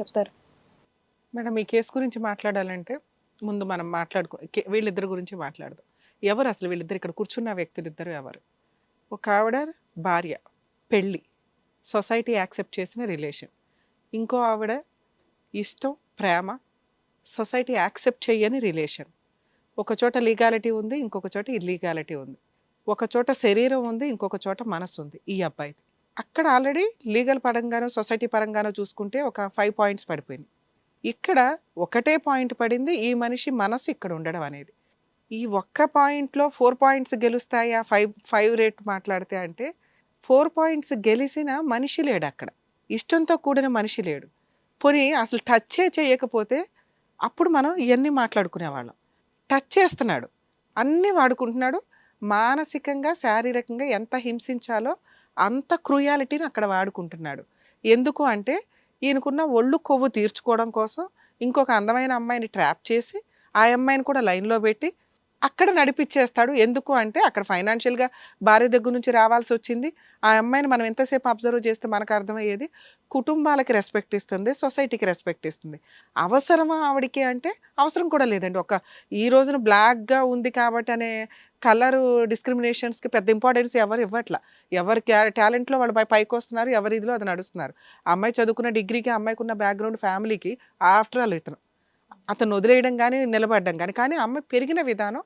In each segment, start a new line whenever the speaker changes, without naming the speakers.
చెప్తారు.
మేడం ఈ కేసు గురించి మాట్లాడాలంటే ముందు మనం మాట్లాడుకో కే- వీళ్ళిద్దరి గురించి మాట్లాడదాం. ఎవరు అసలు వీళ్ళిద్దరు ఇక్కడ కూర్చున్న వ్యక్తులు ఇద్దరు ఎవరు? ఒక ఆవిడ భార్య పెళ్ళి సొసైటీ యాక్సెప్ట్ చేసిన రిలేషన్. ఇంకో ఆవిడ ఇష్టం ప్రేమ సొసైటీ యాక్సెప్ట్ చేయని రిలేషన్. ఒక చోట లీగాలిటీ ఉంది ఇంకొక చోట ఇల్లీగాలిటీ ఉంది. ఒక చోట శరీరం ఉంది ఇంకొక చోట మనసు ఉంది ఈ అబ్బాయిది. అక్కడ ఆల్రెడీ లీగల్ పరంగానో సొసైటీ పరంగానో చూసుకుంటే ఒక ఫైవ్ పాయింట్స్ పడిపోయింది ఇక్కడ ఒకటే పాయింట్ పడింది ఈ మనిషి మనసు ఇక్కడ ఉండడం అనేది. ఈ ఒక్క పాయింట్లో ఫోర్ పాయింట్స్ గెలుస్తాయా ఫైవ్ ఫైవ్ రేట్ మాట్లాడితే అంటే ఫోర్ పాయింట్స్ గెలిచిన మనిషి లేడు అక్కడ. ఇష్టంతో కూడిన మనిషి లేడు. పోనీ అసలు టచ్చే చేయకపోతే అప్పుడు మనం ఇవన్నీ మాట్లాడుకునేవాళ్ళం టచ్ చేస్తున్నాడు. అన్నీ వాడుకుంటున్నాడు. మానసికంగా శారీరకంగా ఎంత హింసించాలో అంత క్రూయాలిటీని అక్కడ వాడుకుంటున్నాడు. ఎందుకు అంటే ఈయనకున్న ఒళ్ళు కొవ్వు తీర్చుకోవడం కోసం ఇంకొక అందమైన అమ్మాయిని ట్రాప్ చేసి ఆ అమ్మాయిని కూడా లైన్లో పెట్టి అక్కడ నడిపించేస్తాడు ఎందుకు అంటే అక్కడ ఫైనాన్షియల్గా భార్య దగ్గర నుంచి రావాల్సి వచ్చింది ఆ అమ్మాయిని మనం ఎంతసేపు అబ్జర్వ్ చేస్తే మనకు అర్థమయ్యేది? కుటుంబాలకి రెస్పెక్ట్ ఇస్తుంది సొసైటీకి రెస్పెక్ట్ ఇస్తుంది. అవసరమా ఆవిడికి అంటే అవసరం కూడా లేదండి. ఒక ఈ రోజున బ్లాక్గా ఉంది కాబట్టి అనే కలరు డిస్క్రిమినేషన్స్కి పెద్ద ఇంపార్టెన్స్ ఎవరు ఇవ్వట్లా. ఎవరి టాలెంట్లో వాళ్ళు పైకి వస్తున్నారు ఎవరి ఇదిలో అది నడుస్తున్నారు. అమ్మాయి చదువుకున్న డిగ్రీకి అమ్మాయికి ఉన్న బ్యాక్గ్రౌండ్ ఫ్యామిలీకి ఆఫ్టర్ ఆల్ ఇతను. అతను వదిలేయడం కానీ నిలబడడం కానీ కానీ అమ్మ అమ్మాయి పెరిగిన విధానం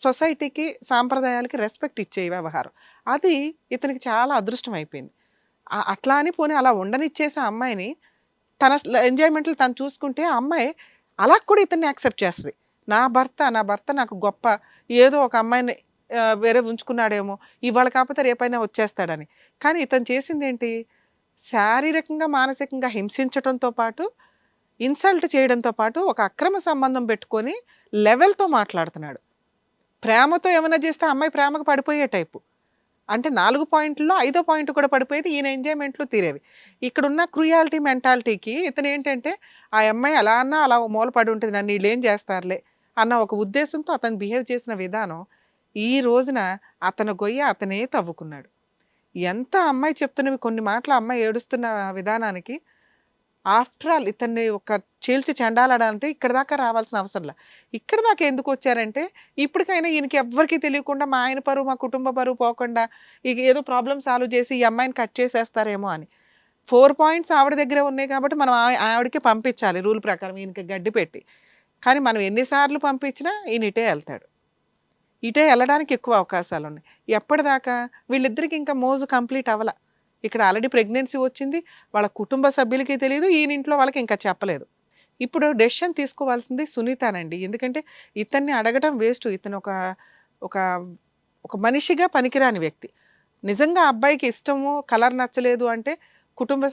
సొసైటీకి సాంప్రదాయాలకి రెస్పెక్ట్ ఇచ్చే వ్యవహారం. అది ఇతనికి చాలా అదృష్టం అయిపోయింది. అట్లా అని పోనీ అలా ఉండనిచ్చేసే ఆ అమ్మాయిని తన ఎంజాయ్మెంట్లు తను చూసుకుంటే ఆ అమ్మాయి అలా కూడా ఇతన్ని యాక్సెప్ట్ చేస్తుంది. నా భర్త నా భర్త నాకు గొప్ప ఏదో ఒక అమ్మాయిని వేరే ఉంచుకున్నాడేమో ఇవాళ కాకపోతే రేపైనా వచ్చేస్తాడని. కానీ ఇతను చేసింది ఏంటి శారీరకంగా మానసికంగా హింసించడంతో పాటు ఇన్సల్ట్ చేయడంతో పాటు ఒక అక్రమ సంబంధం పెట్టుకొని లెవెల్తో మాట్లాడుతున్నాడు. ప్రేమతో ఏమైనా చేస్తే ఆ అమ్మాయి ప్రేమకు పడిపోయే టైపు. అంటే నాలుగు పాయింట్లో ఐదో పాయింట్ కూడా పడిపోయేది ఈయన ఎంజాయ్మెంట్లు తీరేవి. ఇక్కడున్న క్రూయాలిటీ మెంటాలిటీకి ఇతను ఏంటంటే ఆ అమ్మాయి అలా అన్నా అలా మూల పడి ఉంటుంది నన్ను వీళ్ళు ఏం చేస్తారులే అన్న ఒక ఉద్దేశంతో అతను బిహేవ్ చేసిన విధానం ఈ రోజున అతను గొయ్య అతనే తవ్వుకున్నాడు. ఎంత అమ్మాయి చెప్తున్నవి కొన్ని మాటలు అమ్మాయి ఏడుస్తున్న విధానానికి ఆఫ్టర్ ఆల్ ఇతన్ని ఒక చీల్చి చెండాలంటే ఇక్కడ దాకా రావాల్సిన అవసరం లే. ఇక్కడ దాకా ఎందుకు వచ్చారంటే ఇప్పటికైనా ఈయనకి ఎవ్వరికీ తెలియకుండా మా ఆయన పరువు మా కుటుంబ పరువు పోకుండా ఇక ఏదో ప్రాబ్లం సాల్వ్ చేసి ఈ అమ్మాయిని కట్ చేసేస్తారేమో అని. ఫోర్ పాయింట్స్ ఆవిడ దగ్గరే ఉన్నాయి కాబట్టి మనం ఆవిడకి పంపించాలి రూల్ ప్రకారం ఈయనకి గడ్డి పెట్టి. కానీ మనం ఎన్నిసార్లు పంపించినా ఈయన ఇటే వెళ్తాడు. ఇటే వెళ్ళడానికి ఎక్కువ అవకాశాలు ఉన్నాయి. ఎప్పటిదాకా వీళ్ళిద్దరికి ఇంకా మోజు కంప్లీట్ అవ్వలా. ఇక్కడ ఆల్రెడీ ప్రెగ్నెన్సీ వచ్చింది వాళ్ళ కుటుంబ సభ్యులకి తెలియదు ఈయన ఇంట్లో వాళ్ళకి ఇంకా చెప్పలేదు. ఇప్పుడు డెసిషన్ తీసుకోవాల్సింది సునీతానండి. ఎందుకంటే ఇతన్ని అడగటం వేస్ట్. ఇతను ఒక ఒక ఒక మనిషిగా పనికిరాని వ్యక్తి. నిజంగా అబ్బాయికి ఇష్టము కలర్ నచ్చలేదు అంటే కుటుంబ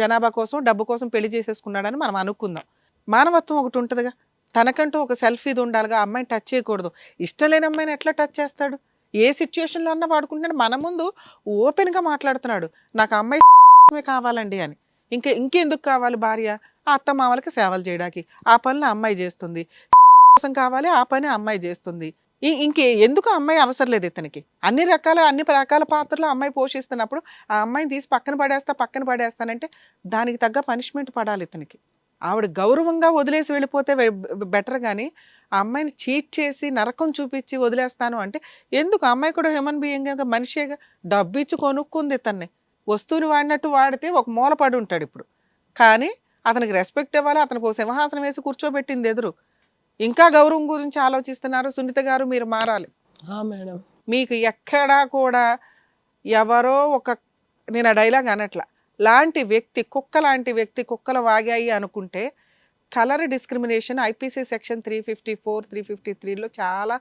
జనాభా కోసం డబ్బు కోసం పెళ్ళి చేసేసుకున్నాడని మనం అనుకుందాం. మానవత్వం ఒకటి ఉంటుందిగా. తనకంటూ ఒక సెల్ఫ్ ఇది ఉండాలిగా. అమ్మాయిని టచ్ చేయకూడదు. ఇష్టం లేని అమ్మాయిని ఎట్లా టచ్ చేస్తాడు? ఏ సిచ్యుయేషన్లో అన్నా వాడుకుంటున్నాడు. మన ముందు ఓపెన్గా మాట్లాడుతున్నాడు. నాకు ఆ అమ్మాయి కావాలండి అని. ఇంకా ఇంకెందుకు కావాలి భార్య? ఆ అత్త మామలకి సేవలు చేయడానికి. ఆ పనులు అమ్మాయి చేస్తుంది. కోసం కావాలి ఆ పని అమ్మాయి చేస్తుంది. ఇంకే ఎందుకు అమ్మాయి అవసరం లేదు ఇతనికి? అన్ని రకాల అన్ని రకాల పాత్రలు అమ్మాయి పోషిస్తున్నప్పుడు ఆ అమ్మాయిని తీసి పక్కన పడేస్తా పక్కన పడేస్తానంటే దానికి తగ్గ పనిష్మెంట్ పడాలి ఇతనికి. ఆవిడ గౌరవంగా వదిలేసి వెళ్ళిపోతే బెటర్ కానీ ఆ అమ్మాయిని చీట్ చేసి నరకం చూపించి వదిలేస్తాను అంటే ఎందుకు? అమ్మాయి కూడా హ్యూమన్ బీయింగ్ మనిషిగా డబ్బు ఇచ్చి కొనుక్కుంది ఇతన్ని వస్తువుని వాడినట్టు వాడితే ఒక మూల పడి ఉంటాడు ఇప్పుడు. కానీ అతనికి రెస్పెక్ట్ ఇవ్వాలి అతనికి ఒక సింహాసనం వేసి కూర్చోబెట్టింది ఎదురు. ఇంకా గౌరవం గురించి ఆలోచిస్తున్నారు. సునీత గారు మీరు మారాలి.
మేడం.
మీకు ఎక్కడా కూడా ఎవరో ఒక నేను ఆ డైలాగ్ అనట్లా లాంటి వ్యక్తి కుక్క లాంటి వ్యక్తి కుక్కలు వాగాయి అనుకుంటే colour discrimination IPC section three fifty four three fifty త్రీలో చాలా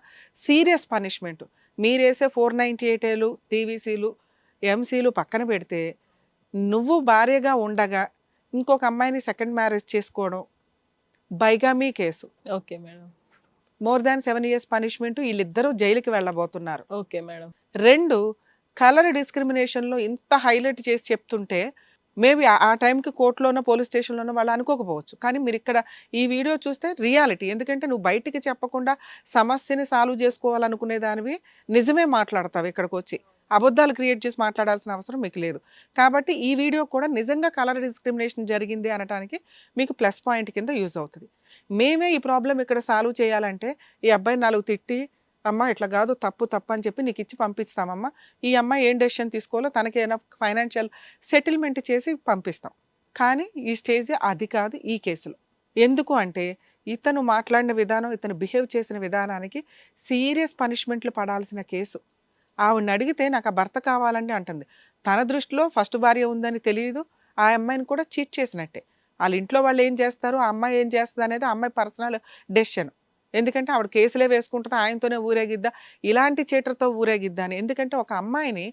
సీరియస్ పనిష్మెంట్. మీరేసే ఫోర్ నైంటీ ఎయిటేలు టీవీసీలు ఎంసీలు పక్కన పెడితే నువ్వు భార్యగా ఉండగా ఇంకొక అమ్మాయిని సెకండ్ మ్యారేజ్ చేసుకోవడం bigamy case.
Okay madam.
More than seven years punishment వీళ్ళిద్దరూ జైలుకి వెళ్ళబోతున్నారు.
Okay madam.
రెండు కలర్ డిస్క్రిమినేషన్లో ఇంత హైలైట్ చేసి చెప్తుంటే మేబీ ఆ టైంకి కోర్టులోనో పోలీస్ స్టేషన్లోనో వాళ్ళు అనుకోకపోవచ్చు. కానీ మీరు ఇక్కడ ఈ వీడియో చూస్తే రియాలిటీ. ఎందుకంటే నువ్వు బయటికి చెప్పకుండా సమస్యని సాల్వ్ చేసుకోవాలనుకునే దానివి నిజమే మాట్లాడతావు ఇక్కడికి వచ్చి అబద్ధాలు క్రియేట్ చేసి మాట్లాడాల్సిన అవసరం మీకు లేదు. కాబట్టి ఈ వీడియో కూడా నిజంగా కలర్ డిస్క్రిమినేషన్ జరిగింది అనటానికి మీకు ప్లస్ పాయింట్ కింద యూజ్ అవుతుంది. మేమే ఈ ప్రాబ్లం ఇక్కడ సాల్వ్ చేయాలంటే ఈ అబ్బాయి నాలుగు తిట్టి అమ్మ ఇట్లా కాదు తప్పు తప్పు అని చెప్పి నీకు ఇచ్చి పంపిస్తామమ్మా. ఈ అమ్మాయి ఏం డెసిషన్ తీసుకోవాలో తనకి ఏమైనా ఫైనాన్షియల్ సెటిల్మెంట్ చేసి పంపిస్తాం. కానీ ఈ స్టేజ్ అది కాదు ఈ కేసులో. ఎందుకు అంటే ఇతను మాట్లాడిన విధానం ఇతను బిహేవ్ చేసిన విధానానికి సీరియస్ పనిష్మెంట్లు పడాల్సిన కేసు. ఆవిడని అడిగితే నాకు ఆ భర్త కావాలని అంటుంది. తన దృష్టిలో ఫస్ట్ భార్య ఉందని తెలియదు ఆ అమ్మాయిని కూడా చీట్ చేసినట్టే. వాళ్ళ ఇంట్లో వాళ్ళు ఏం చేస్తారు ఆ అమ్మాయి ఏం చేస్తుంది అనేది ఆ అమ్మాయి పర్సనల్ డెసిషన్. ఎందుకంటే ఆవిడ కేసులే వేసుకుంటుందా ఆయనతోనే ఊరేగిద్దా? ఇలాంటి చీటర్తో ఊరేగిద్దా అని. ఎందుకంటే ఒక అమ్మాయిని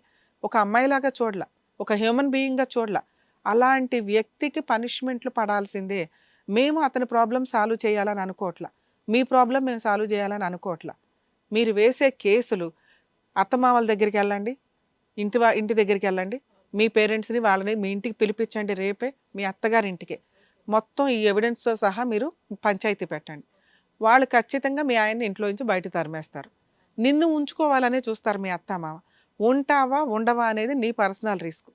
ఒక అమ్మాయిలాగా చూడల ఒక హ్యూమన్ బీయింగ్గా చూడల. అలాంటి వ్యక్తికి పనిష్మెంట్లు పడాల్సిందే. మేము అతని ప్రాబ్లం సాల్వ్ చేయాలని అనుకోవట్లా మీ ప్రాబ్లం మేము సాల్వ్ చేయాలని అనుకోవట్లా మీరు వేసే కేసులు అత్తమామల దగ్గరికి వెళ్ళండి ఇంటి ఇంటి దగ్గరికి వెళ్ళండి. మీ పేరెంట్స్ని వాళ్ళని మీ ఇంటికి పిలిపించండి రేపే మీ అత్తగారి ఇంటికి మొత్తం ఈ ఎవిడెన్స్తో సహా మీరు పంచాయతీ పెట్టండి. వాళ్ళు ఖచ్చితంగా మీ ఆయన్ని ఇంట్లో నుంచి బయట తరిమేస్తారు. నిన్ను ఉంచుకోవాలనే చూస్తారు మీ అత్త మామ. ఉంటావా ఉండవా అనేది నీ పర్సనల్ రిస్క్.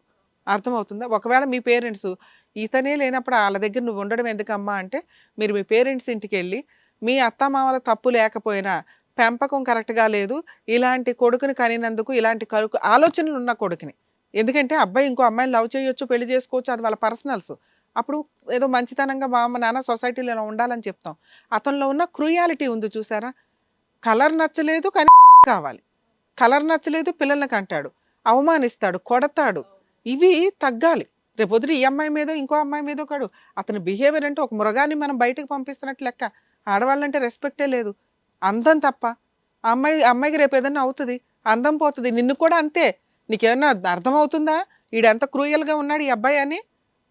అర్థమవుతుందా? ఒకవేళ మీ పేరెంట్స్ ఇతనే లేనప్పుడు వాళ్ళ దగ్గర నువ్వు ఉండడం ఎందుకమ్మా అంటే మీరు మీ పేరెంట్స్ ఇంటికి వెళ్ళి మీ అత్తమామల తప్పు లేకపోయినా పెంపకం కరెక్ట్గా లేదు ఇలాంటి కొడుకుని కనినందుకు ఇలాంటి కరుకు ఆలోచనలు ఉన్న కొడుకుని. ఎందుకంటే అబ్బాయి ఇంకో అమ్మాయిని లవ్ చేయొచ్చు పెళ్ళి చేసుకోవచ్చు అది వాళ్ళ పర్సనల్స్. అప్పుడు ఏదో మంచితనంగా మా అమ్మ నాన్న సొసైటీలో ఇలా ఉండాలని చెప్తాం. అతనిలో ఉన్న క్రూయాలిటీ ఉంది చూసారా? కలర్ నచ్చలేదు కానీ కావాలి. కలర్ నచ్చలేదు పిల్లలకి కంటాడు. అవమానిస్తాడు కొడతాడు. ఇవి తగ్గాలి. రేపు ఈ అమ్మాయి మీద ఇంకో అమ్మాయి మీద కాడు అతని బిహేవియర్ అంటే ఒక మృగాన్ని మనం బయటకు పంపిస్తున్నట్టు లెక్క. ఆడవాళ్ళంటే రెస్పెక్టే లేదు. అందం తప్ప. అమ్మాయి అమ్మాయికి రేపు ఏదైనా అవుతుంది అందం పోతుంది. నిన్ను కూడా అంతే. నీకేమన్నా అర్థమవుతుందా? ఈడెంత క్రూయల్గా ఉన్నాడు ఈ అబ్బాయి అని?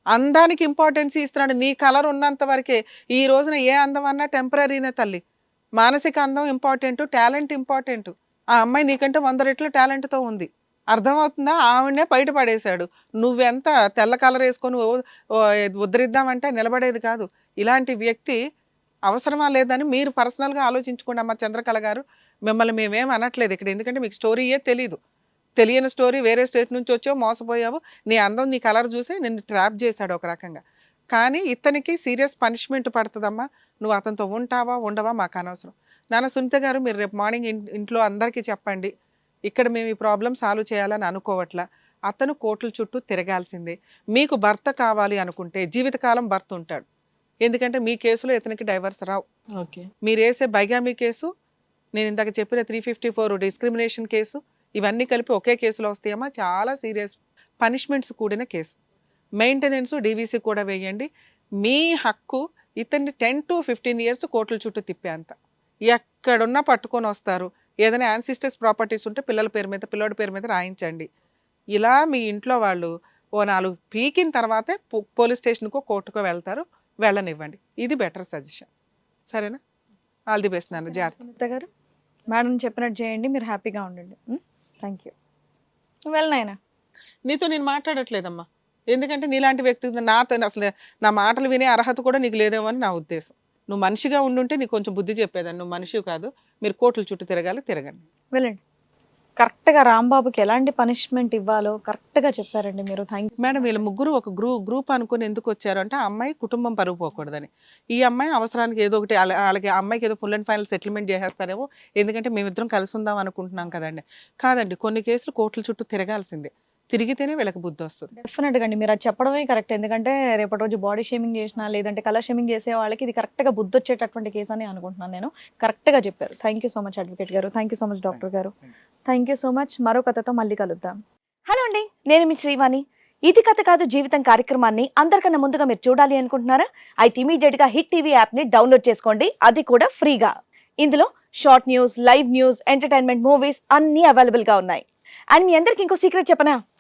అందానికి ఇంపార్టెన్స్ ఇస్తున్నాడు. నీ కలర్ ఉన్నంత వరకే ఈ రోజున ఏ అందం అన్నా టెంపరీనే తల్లి. మానసిక అందం ఇంపార్టెంట్ టాలెంట్ ఇంపార్టెంట్ ఆ అమ్మాయి నీకంటే వంద రెట్లు టాలెంట్తో ఉంది. అర్థమవుతుందా? ఆవిడనే బయట పడేశాడు నువ్వెంత తెల్ల కలర్ వేసుకొని ఓ- ఉద్ధరిద్దామంటే నిలబడేది కాదు. ఇలాంటి వ్యక్తి అవసరమా లేదని మీరు పర్సనల్గా ఆలోచించుకోండి అమ్మ చంద్రకళ గారు. మిమ్మల్ని మేమేం అనట్లేదు ఇక్కడ. ఎందుకంటే మీకు స్టోరీయే తెలీదు. తెలియని స్టోరీ వేరే స్టేట్ నుంచి వచ్చావు మోసపోయావు నీ అందం నీ కలర్ చూసి నిన్ను ట్రాప్ చేశాడు ఒక రకంగా. కానీ ఇతనికి సీరియస్ పనిష్మెంట్ పడుతుందమ్మా. నువ్వు అతనితో ఉంటావా ఉండవా మాకు అనవసరం. నాన్న సునీత గారు మీరు రేపు మార్నింగ్ ఇంట్లో అందరికీ చెప్పండి. ఇక్కడ మేము ఈ ప్రాబ్లం సాల్వ్ చేయాలని అనుకోవట్లా. అతను కోట్ల చుట్టూ తిరగాల్సిందే. మీకు భర్త కావాలి అనుకుంటే జీవితకాలం భర్త ఉంటాడు. ఎందుకంటే మీ కేసులో ఇతనికి డైవర్స్ రావు.
ఓకే.
మీరు వేసే బైగామీ కేసు నేను ఇందాక చెప్పిన three fifty four discrimination case ఇవన్నీ కలిపి ఒకే కేసులో వస్తాయమ్మా. చాలా సీరియస్ పనిష్మెంట్స్ కూడిన కేసు. మెయింటెనెన్స్ డీవీసీ కూడా వేయండి. మీ హక్కు ఇతన్ని టెన్ టు ఫిఫ్టీన్ ఇయర్స్ కోట్ల చుట్టూ తిప్పేంత ఎక్కడున్నా పట్టుకొని వస్తారు. ఏదైనా యాన్సిస్టర్స్ ప్రాపర్టీస్ ఉంటే పిల్లల పేరు మీద పిల్లోడి పేరు మీద రాయించండి. ఇలా మీ ఇంట్లో వాళ్ళు ఓ నాలుగు పీకిన తర్వాతే పోలీస్ స్టేషన్కో కోర్టుకో వెళ్తారు. వెళ్ళనివ్వండి. ఇది బెటర్ సజెషన్. సరేనా? ఆల్ ది బెస్ట్ నాన్న. జాగ్రత్త.
గారు మేడం చెప్పినట్టు చేయండి. మీరు హ్యాపీగా ఉండండి. థ్యాంక్ యూ వెల్ నాయనా
నీతో నేను మాట్లాడట్లేదమ్మా. ఎందుకంటే నీలాంటి వ్యక్తి నాతో అసలు నా మాటలు వినే అర్హత కూడా నీకు లేదేమో అని నా ఉద్దేశం. నువ్వు మనిషిగా ఉండుంటే నీకు కొంచెం బుద్ధి చెప్పేదాన్ని. నువ్వు మనిషి కాదు. మీరు కోట్ల చుట్టూ తిరగాలి తిరగండి.
వెళ్ళండి కరెక్ట్గా రాంబాబుకి ఎలాంటి పనిష్మెంట్ ఇవ్వాలో కరెక్ట్గా చెప్పారండి మీరు. థ్యాంక్ యూ
మేడం వీళ్ళ ముగ్గురు ఒక గ్రూ గ్రూప్ అనుకుని ఎందుకు వచ్చారు అంటే ఆ అమ్మాయి కుటుంబం పరుగు పోకూడదని. ఈ అమ్మాయి అవసరానికి ఏదో ఒకటి అలాగే వాళ్ళకి అమ్మాయికి ఏదో ఫుల్ అండ్ ఫైనల్ సెటిల్మెంట్ చేసేస్తారేమో ఎందుకంటే మేమిద్దరం కలిసి ఉందాం అనుకుంటున్నాం కదండి. కాదండి కొన్ని కేసులు కోర్టుల చుట్టూ తిరగాల్సిందే. తిరిగితేనే వీళ్ళకి బుద్ధి వస్తుంది
డెఫినెట్గా అండి. మీరు అది చెప్పడమే కరెక్ట్. ఎందుకంటే రేపటి రోజు బాడీ షేమింగ్ చేసినా లేదంటే కలర్ షేమింగ్ చేసే వాళ్ళకి ఇది కరెక్ట్గా బుద్ధి వచ్చేటటువంటి కేసు అని అనుకుంటున్నాను నేను. కరెక్ట్గా చెప్పారు. Thank you so much advocate గారు. Thank you so much doctor గారు. థ్యాంక్ యూ సో మచ్ మరో కథతో మళ్ళీ కలుద్దాం.
హలో అండి. నేను మీ శ్రీవాణి. ఇది కథ కాదు జీవితం కార్యక్రమాన్ని అందరికన్నా ముందుగా మీరు చూడాలి అనుకుంటున్నారా? అయితే ఇమీడియట్గా హిట్ టీవీ యాప్ని డౌన్లోడ్ చేసుకోండి. అది కూడా ఫ్రీగా. ఇందులో short news live news entertainment movies అన్ని అవైలబుల్గా ఉన్నాయి. అండ్ మీ అందరికి ఇంకో సీక్రెట్ చెప్పనా?